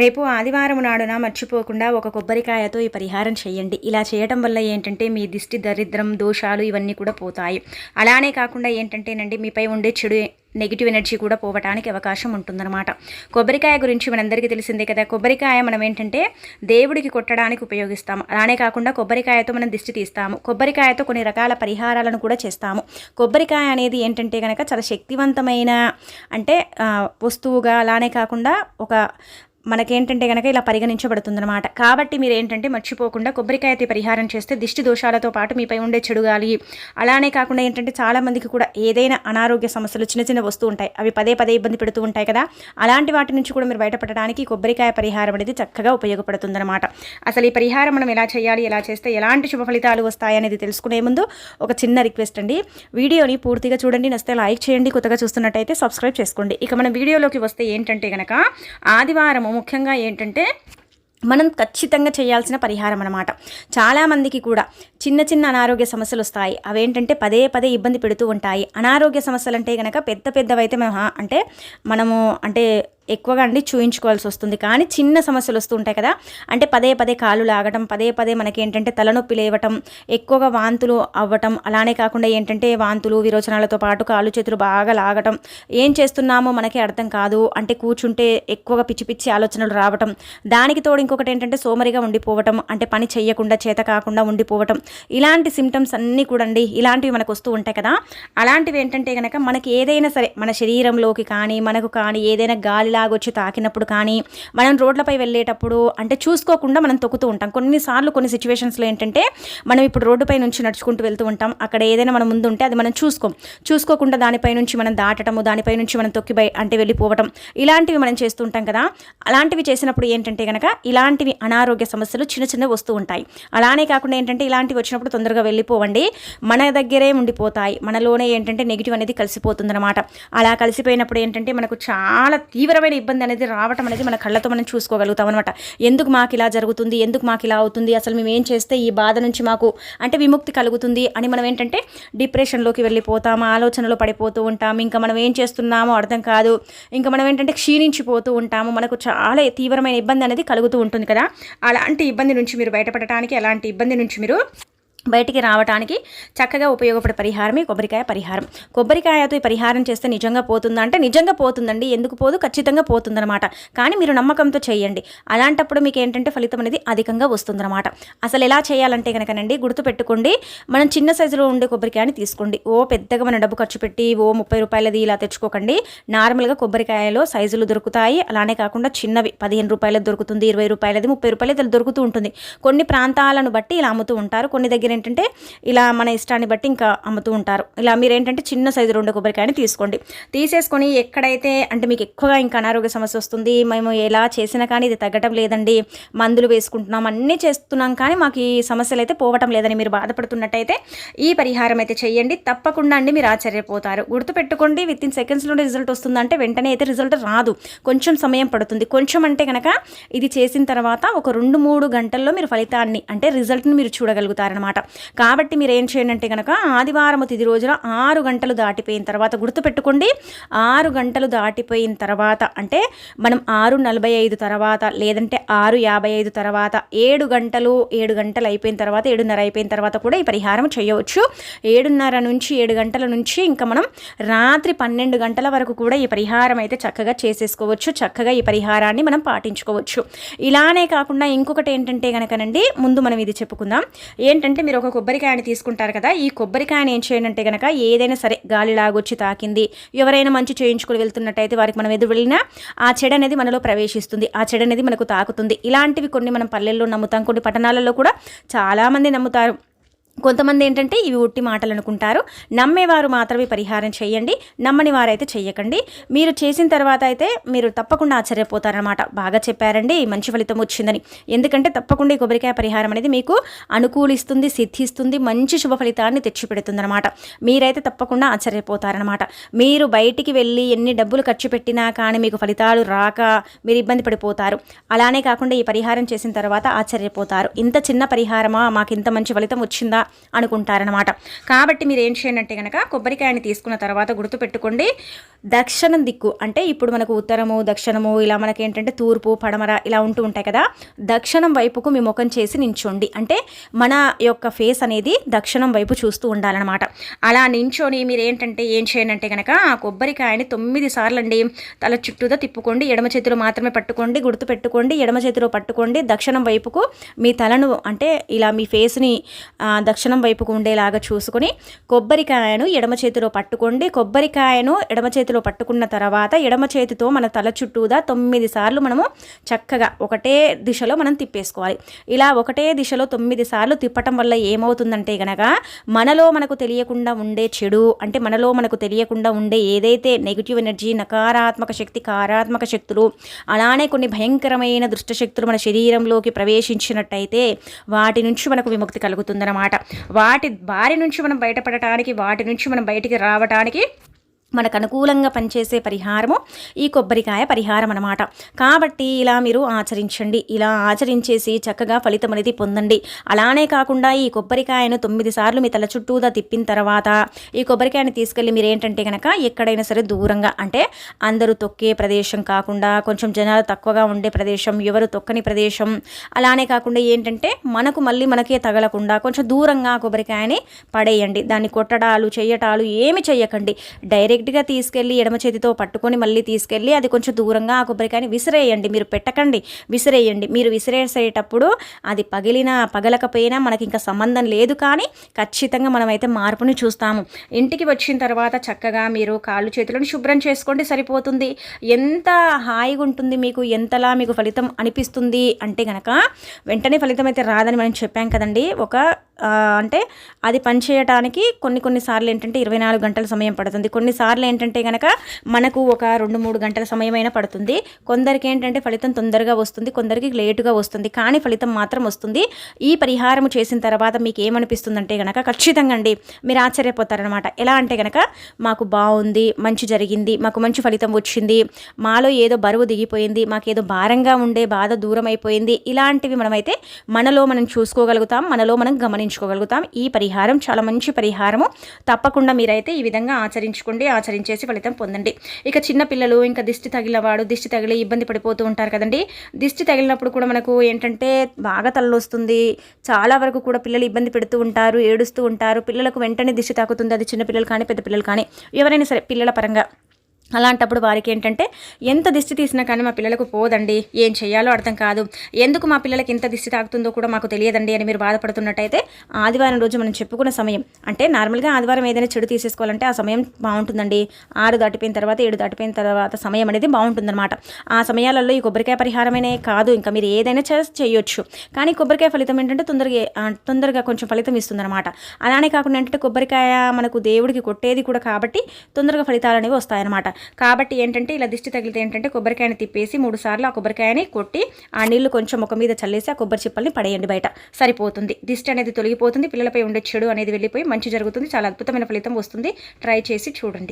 రేపు ఆదివారం నాడున మర్చిపోకుండా ఒక కొబ్బరికాయతో ఈ పరిహారం చేయండి. ఇలా చేయటం వల్ల ఏంటంటే మీ దిష్టి దరిద్రం దోషాలు ఇవన్నీ కూడా పోతాయి. అలానే కాకుండా ఏంటంటేనండి మీపై ఉండే చెడు నెగిటివ్ ఎనర్జీ కూడా పోవటానికి అవకాశం ఉంటుందన్నమాట. కొబ్బరికాయ గురించి మనందరికీ తెలిసిందే కదా. కొబ్బరికాయ మనం ఏంటంటే దేవుడికి కొట్టడానికి ఉపయోగిస్తాము అలానే కాకుండా కొబ్బరికాయతో మనం దిష్టి తీస్తాము. కొబ్బరికాయతో కొన్ని రకాల పరిహారాలను కూడా చేస్తాము. కొబ్బరికాయ అనేది ఏంటంటే కనుక చాలా శక్తివంతమైన అంటే వస్తువుగా అలానే కాకుండా ఒక మనకేంటంటే కనుక ఇలా పరిగణించబడుతుందన్నమాట. కాబట్టి మీరు ఏంటంటే మర్చిపోకుండా కొబ్బరికాయ అయితే పరిహారం చేస్తే దిష్టి దోషాలతో పాటు మీపై ఉండే చెడు గాలి. అలానే కాకుండా ఏంటంటే చాలామందికి కూడా ఏదైనా అనారోగ్య సమస్యలు చిన్న చిన్న వస్తూ ఉంటాయి. అవి పదే పదే ఇబ్బంది పెడుతూ ఉంటాయి కదా. అలాంటి వాటి నుంచి కూడా మీరు బయటపడడానికి కొబ్బరికాయ పరిహారం అనేది చక్కగా ఉపయోగపడుతుందన్నమాట. అసలు ఈ పరిహారం మనం ఎలా చేయాలి ఎలా చేస్తే ఎలాంటి శుభ ఫలితాలు వస్తాయి అనేది తెలుసుకునే ముందు ఒక చిన్న రిక్వెస్ట్ అండి. వీడియోని పూర్తిగా చూడండి నస్తే లైక్ చేయండి కొత్తగా చూస్తున్నట్టయితే సబ్స్క్రైబ్ చేసుకోండి. ఇక మన వీడియోలోకి వస్తే ఏంటంటే గనక ఆదివారము ముఖ్యంగా ఏంటంటే మనం ఖచ్చితంగా చేయాల్సిన పరిహారం అనమాట చాలామందికి కూడా చిన్న చిన్న అనారోగ్య సమస్యలు వస్తాయి. అవేంటంటే పదే పదే ఇబ్బంది పెడుతూ ఉంటాయి. అనారోగ్య సమస్యలు అంటే కనుక పెద్ద పెద్దవైతే మేము అంటే మనము అంటే ఎక్కువగా అండి చూయించుకోవాల్సి వస్తుంది. కానీ చిన్న సమస్యలు వస్తూ ఉంటాయి కదా. అంటే పదే పదే కాలు లాగటం పదే పదే మనకి ఏంటంటే తలనొప్పి లేవటం ఎక్కువగా వాంతులు అవ్వటం అలానే కాకుండా ఏంటంటే వాంతులు విరోచనాలతో పాటు కాళ్ళు చేతులు బాగా లాగటం ఏం చేస్తున్నామో మనకి అర్థం కాదు. అంటే కూర్చుంటే ఎక్కువగా పిచ్చి పిచ్చి ఆలోచనలు రావటం దానికి తోడు ఇంకొకటి ఏంటంటే సోమరిగా ఉండిపోవటం అంటే పని చేయకుండా చేత కాకుండా ఉండిపోవటం ఇలాంటి సిమ్టమ్స్ అన్నీ కూడా అండి ఇలాంటివి మనకు వస్తూ ఉంటాయి కదా. అలాంటివి ఏంటంటే కనుక మనకి ఏదైనా సరే మన శరీరంలోకి కానీ మనకు కానీ ఏదైనా గాలి వచ్చి తాకినప్పుడు కానీ మనం రోడ్లపై వెళ్ళేటప్పుడు అంటే చూసుకోకుండా మనం తొక్కుతూ ఉంటాం. కొన్నిసార్లు కొన్ని సిచ్యువేషన్స్లో ఏంటంటే మనం ఇప్పుడు రోడ్డుపై నుంచి నడుచుకుంటూ వెళ్తూ ఉంటాం. అక్కడ ఏదైనా మన ముందు ఉంటే అది మనం చూసుకోం. చూసుకోకుండా దానిపై నుంచి మనం దాటటము దానిపై నుంచి మనం తొక్కి అంటే వెళ్ళిపోవటం ఇలాంటివి మనం చేస్తూ ఉంటాం కదా. అలాంటివి చేసినప్పుడు ఏంటంటే కనుక ఇలాంటివి అనారోగ్య సమస్యలు చిన్న చిన్న వస్తూ ఉంటాయి. అలానే కాకుండా ఏంటంటే ఇలాంటివి వచ్చినప్పుడు తొందరగా వెళ్ళిపోవండి. మన దగ్గరే ఉండిపోతాయి. మనలోనే ఏంటంటే నెగిటివ్ అనేది కలిసిపోతుందన్నమాట. అలా కలిసిపోయినప్పుడు ఏంటంటే మనకు చాలా తీవ్రమైన ఇబ్బంది అనేది రావటం అనేది మన కళ్ళతో మనం చూసుకోగలుగుతాం అనమాట ఎందుకు మాకు ఇలా జరుగుతుంది? ఎందుకు మాకు ఇలా అవుతుంది? అసలు మేము ఏం చేస్తే ఈ బాధ నుంచి మాకు అంటే విముక్తి కలుగుతుంది అని మనం ఏంటంటే డిప్రెషన్లోకి వెళ్ళిపోతాము ఆలోచనలో పడిపోతూ ఉంటాము ఇంకా మనం ఏం చేస్తున్నామో అర్థం కాదు. ఇంకా మనం ఏంటంటే క్షీణించిపోతూ ఉంటాము. మనకు చాలా తీవ్రమైన ఇబ్బంది అనేది కలుగుతూ ఉంటుంది కదా. అలాంటి ఇబ్బంది నుంచి మీరు బయటపడటానికి అలాంటి ఇబ్బంది నుంచి మీరు బయటికి రావడానికి చక్కగా ఉపయోగపడే పరిహారమే కొబ్బరికాయ పరిహారం. కొబ్బరికాయతో ఈ పరిహారం చేస్తే నిజంగా పోతుందా? అంటే నిజంగా పోతుందండి. ఎందుకు పోదు? ఖచ్చితంగా పోతుందన్నమాట. కానీ మీరు నమ్మకంతో చేయండి. అలాంటప్పుడు మీకు ఏంటంటే ఫలితం అనేది అధికంగా వస్తుందన్నమాట. అసలు ఎలా చేయాలంటే కనుకనండి గుర్తుపెట్టుకోండి మనం చిన్న సైజులో ఉండే కొబ్బరికాయని తీసుకోండి. ఓ పెద్దగా మన డబ్బు ఖర్చు పెట్టి ఓ ముప్పై రూపాయలది ఇలా తెచ్చుకోకండి. నార్మల్గా కొబ్బరికాయలో సైజులు దొరుకుతాయి. అలానే కాకుండా చిన్నవి పదిహేను రూపాయలది దొరుకుతుంది ఇరవై రూపాయలది ముప్పై రూపాయలది దొరుకుతూ ఉంటుంది. కొన్ని ప్రాంతాలను బట్టి ఇలా అమ్ముతూ ఉంటారు. కొన్ని దగ్గర ఏంటంటే ఇలా మన ఇష్టాన్ని బట్టి ఇంకా అమ్ముతూ ఉంటారు. ఇలా మీరు ఏంటంటే చిన్న సైజు రెండు కొబ్బరికాయని తీసుకోండి. తీసేసుకొని ఎక్కడైతే అంటే మీకు ఎక్కువగా ఇంకా అనారోగ్య సమస్య వస్తుంది మేము ఎలా చేసినా కానీ ఇది తగ్గటం లేదండి మందులు వేసుకుంటున్నాం అన్నీ చేస్తున్నాం కానీ మాకు ఈ సమస్యలు అయితే పోవటం లేదని మీరు బాధపడుతున్నట్టయితే ఈ పరిహారం అయితే చేయండి తప్పకుండా అండి మీరు ఆశ్చర్యపోతారు. గుర్తుపెట్టుకోండి విత్ ఇన్ సెకండ్స్లోనే రిజల్ట్ వస్తుందంటే వెంటనే అయితే రిజల్ట్ రాదు. కొంచెం సమయం పడుతుంది. కొంచెం అంటే కనుక ఇది చేసిన తర్వాత ఒక రెండు మూడు గంటల్లో మీరు ఫలితాన్ని అంటే రిజల్ట్ని మీరు చూడగలుగుతారనమాట కాబట్టి మీరు ఏం చేయండి అంటే కనుక ఆదివారం తిది రోజున ఆరు గంటలు దాటిపోయిన తర్వాత గుర్తుపెట్టుకోండి ఆరు గంటలు దాటిపోయిన తర్వాత అంటే మనం ఆరు నలభై ఐదు తర్వాత లేదంటే ఆరు యాభై ఐదు తర్వాత ఏడు గంటలు ఏడు గంటలు అయిపోయిన తర్వాత ఏడున్నర అయిపోయిన తర్వాత కూడా ఈ పరిహారం చేయవచ్చు. ఏడున్నర నుంచి ఏడు గంటల నుంచి ఇంకా మనం రాత్రి పన్నెండు గంటల వరకు కూడా ఈ పరిహారం అయితే చక్కగా చేసేసుకోవచ్చు చక్కగా ఈ పరిహారాన్ని మనం పాటించుకోవచ్చు. ఇలానే కాకుండా ఇంకొకటి ఏంటంటే కనుకనండి ముందు మనం ఇది చెప్పుకుందాం. ఏంటంటే మీరు ఒక కొబ్బరికాయని తీసుకుంటారు కదా ఈ కొబ్బరికాయని ఏం చేయండి అంటే కనుక ఏదైనా సరే గాలి లాగొచ్చి తాకింది ఎవరైనా మంచి చేయించుకుని వెళ్తున్నట్టయితే వారికి మనం ఎదురు వెళ్ళినా ఆ చెడు అనేది మనలో ప్రవేశిస్తుంది ఆ చెడు అనేది మనకు తాకుతుంది. ఇలాంటివి కొన్ని మనం పల్లెల్లో నమ్ముతాం కొన్ని పట్టణాలలో కూడా చాలామంది నమ్ముతారు. కొంతమంది ఏంటంటే ఇవి ఉట్టి మాటలు అనుకుంటారు నమ్మేవారు మాత్రమే పరిహారం చేయండి. నమ్మని వారైతే చెయ్యకండి. మీరు చేసిన తర్వాత అయితే మీరు తప్పకుండా ఆశ్చర్యపోతారనమాట బాగా చెప్పారండి. మంచి ఫలితం వచ్చిందని. ఎందుకంటే తప్పకుండా ఈ కొబ్బరికాయ పరిహారం అనేది మీకు అనుకూలిస్తుంది సిద్ధిస్తుంది మంచి శుభ ఫలితాన్ని తెచ్చిపెడుతుందనమాట మీరైతే తప్పకుండా ఆశ్చర్యపోతారనమాట మీరు బయటికి వెళ్ళి ఎన్ని డబ్బులు ఖర్చు పెట్టినా కానీ మీకు ఫలితాలు రాక మీరు ఇబ్బంది పడిపోతారు. అలానే కాకుండా ఈ పరిహారం చేసిన తర్వాత ఆశ్చర్యపోతారు. ఇంత చిన్న పరిహారమా? మాకు ఇంత మంచి ఫలితం వచ్చిందా? అనుకుంటారనమాట కాబట్టి మీరు ఏం చేయండి అంటే కనుక కొబ్బరికాయని తీసుకున్న తర్వాత గుర్తుపెట్టుకోండి. దక్షిణం దిక్కు అంటే ఇప్పుడు మనకు ఉత్తరము దక్షిణము ఇలా మనకి ఏంటంటే తూర్పు పడమర ఇలా ఉంటూ ఉంటాయి కదా. దక్షిణం వైపుకు మీ ముఖం చేసి నించోండి. అంటే మన యొక్క ఫేస్ అనేది దక్షిణం వైపు చూస్తూ ఉండాలన్నమాట. అలా నించోని మీరు ఏంటంటే ఏం చేయండి అంటే కనుక ఆ కొబ్బరికాయని తొమ్మిది సార్లు అండి తల చుట్టూతో తిప్పుకోండి. ఎడమ చేతిలో మాత్రమే పట్టుకోండి. గుర్తు పెట్టుకోండి ఎడమ చేతిలో పట్టుకోండి. దక్షిణం వైపుకు మీ తలను అంటే ఇలా మీ ఫేస్ని దక్షిణం వైపుకు ఉండేలాగా చూసుకుని కొబ్బరికాయను ఎడమ చేతిలో పట్టుకోండి. కొబ్బరికాయను ఎడమ చేతిలో పట్టుకున్న తర్వాత ఎడమ చేతితో మన తల చుట్టూదా తొమ్మిది సార్లు మనము చక్కగా ఒకటే దిశలో మనం తిప్పేసుకోవాలి. ఇలా ఒకటే దిశలో తొమ్మిది సార్లు తిప్పటం వల్ల ఏమవుతుందంటే గనక మనలో మనకు తెలియకుండా ఉండే చెడు అంటే మనలో మనకు తెలియకుండా ఉండే ఏదైతే నెగిటివ్ ఎనర్జీ నకారాత్మక శక్తి కారాత్మక శక్తులు అలానే కొన్ని భయంకరమైన దుష్టశక్తులు మన శరీరంలోకి ప్రవేశించినట్టయితే వాటి నుంచి మనకు విముక్తి కలుగుతుందన్నమాట. వాటి బారి నుంచి మనం బయటపడటానికి వాటి నుంచి మనం బయటికి రావటానికి మనకు అనుకూలంగా పనిచేసే పరిహారము ఈ కొబ్బరికాయ పరిహారం అనమాట కాబట్టి ఇలా మీరు ఆచరించండి. ఇలా ఆచరించేసి చక్కగా ఫలితం అనేది పొందండి. అలానే కాకుండా ఈ కొబ్బరికాయను తొమ్మిది సార్లు మీ తల చుట్టూదా తిప్పిన తర్వాత ఈ కొబ్బరికాయని తీసుకెళ్ళి మీరు ఏంటంటే కనుక ఎక్కడైనా సరే దూరంగా అంటే అందరూ తొక్కే ప్రదేశం కాకుండా కొంచెం జనాలు తక్కువగా ఉండే ప్రదేశం ఎవరు తొక్కని ప్రదేశం అలానే కాకుండా ఏంటంటే మనకు మళ్ళీ మనకే తగలకుండా కొంచెం దూరంగా కొబ్బరికాయని పడేయండి. దాన్ని కొట్టడాలు చేయటాలు ఏమి చేయకండి. డైరెక్ట్ డైరెక్ట్గా తీసుకెళ్ళి ఎడమ చేతితో పట్టుకొని మళ్ళీ తీసుకెళ్ళి అది కొంచెం దూరంగా ఆ కొబ్బరికాయని విసిరేయండి. మీరు పెట్టకండి. విసిరేయండి. మీరు విసిరేసేటప్పుడు అది పగిలినా పగలకపోయినా మనకి ఇంకా సంబంధం లేదు కానీ ఖచ్చితంగా మనమైతే మార్పుని చూస్తాము. ఇంటికి వచ్చిన తర్వాత చక్కగా మీరు కాళ్ళు చేతులను శుభ్రం చేసుకోండి. సరిపోతుంది. ఎంత హాయిగా ఉంటుంది మీకు ఎంతలా మీకు ఫలితం అనిపిస్తుంది అంటే గనక వెంటనే ఫలితం అయితే రాదని మనం చెప్పాం కదండి. ఒక అంటే అది పనిచేయటానికి కొన్ని కొన్నిసార్లు ఏంటంటే ఇరవై నాలుగు గంటల సమయం పడుతుంది. కొన్నిసార్లు ఏంటంటే కనుక మనకు ఒక రెండు మూడు గంటల సమయమైనా పడుతుంది. కొందరికి ఏంటంటే ఫలితం తొందరగా వస్తుంది కొందరికి లేటుగా వస్తుంది కానీ ఫలితం మాత్రం వస్తుంది. ఈ పరిహారం చేసిన తర్వాత మీకు ఏమనిపిస్తుందంటే కనుక ఖచ్చితంగా అండి మీరు ఆశ్చర్యపోతారనమాట ఎలా అంటే కనుక మాకు బాగుంది మంచి జరిగింది మాకు మంచి ఫలితం వచ్చింది మాలో ఏదో బరువు దిగిపోయింది మాకేదో భారంగా ఉండే బాధ దూరం అయిపోయింది ఇలాంటివి మనమైతే మనలో మనం చూసుకోగలుగుతాం మనలో మనం గమనించుకోగలుగుతాం. ఈ పరిహారం చాలా మంచి పరిహారము. తప్పకుండా మీరైతే ఈ విధంగా ఆచరించుకోండి ఆచరించేసి ఫలితం పొందండి. ఇక చిన్న పిల్లలు ఇంకా దిష్టి తగిలినవాడు దిష్టి తగిలి ఇబ్బంది పడిపోతూ ఉంటారు కదండి. దిష్టి తగిలినప్పుడు కూడా మనకు ఏంటంటే బాగా తల్లొస్తుంది చాలా వరకు కూడా పిల్లలు ఇబ్బంది పెడుతూ ఉంటారు ఏడుస్తూ ఉంటారు. పిల్లలకు వెంటనే దిష్టి తాకుతుంది. అది చిన్న పిల్లలు కానీ పెద్ద పిల్లలు కానీ. ఎవరైనా సరే పిల్లల పరంగా అలాంటప్పుడు వారికి ఏంటంటే ఎంత దిష్టి తీసినా కానీ మా పిల్లలకు పోదండి ఏం చేయాలో అర్థం కాదు. ఎందుకు మా పిల్లలకి ఎంత దిష్టి తాగుతుందో కూడా మాకు తెలియదండి అని మీరు బాధపడుతున్నట్టయితే ఆదివారం రోజు మనం చెప్పుకున్న సమయం. అంటే నార్మల్గా ఆదివారం ఏదైనా చెడు తీసేసుకోవాలంటే ఆ సమయం బాగుంటుందండి. ఆరు దాటిపోయిన తర్వాత ఏడు దాటిపోయిన తర్వాత సమయం అనేది బాగుంటుందన్నమాట. ఆ సమయాలలో ఈ కొబ్బరికాయ పరిహారమైనే కాదు ఇంకా మీరు ఏదైనా చేయొచ్చు. కానీ కొబ్బరికాయ ఫలితం ఏంటంటే తొందరగా తొందరగా కొంచెం ఫలితం ఇస్తుందన్నమాట. అలానే కాకుండా ఏంటంటే కొబ్బరికాయ మనకు దేవుడికి కొట్టేది కూడా కాబట్టి తొందరగా ఫలితాలు అనేవి వస్తాయన్నమాట. కాబట్టి ఏంటంటే ఇలా దిష్టి తగిలితే ఏంటంటే కొబ్బరికాయని తిప్పేసి మూడు సార్లు ఆ కొబ్బరికాయని కొట్టి ఆ నీళ్ళు కొంచెం ఒక మీద చల్లేసి ఆ కొబ్బరి చిప్పల్ని పడేయండి బయట. సరిపోతుంది. దిష్టి అనేది తొలగిపోతుంది. పిల్లలపై ఉండే చెడు అనేది వెళ్ళిపోయి మంచి జరుగుతుంది. చాలా అద్భుతమైన ఫలితం వస్తుంది. ట్రై చేసి చూడండి.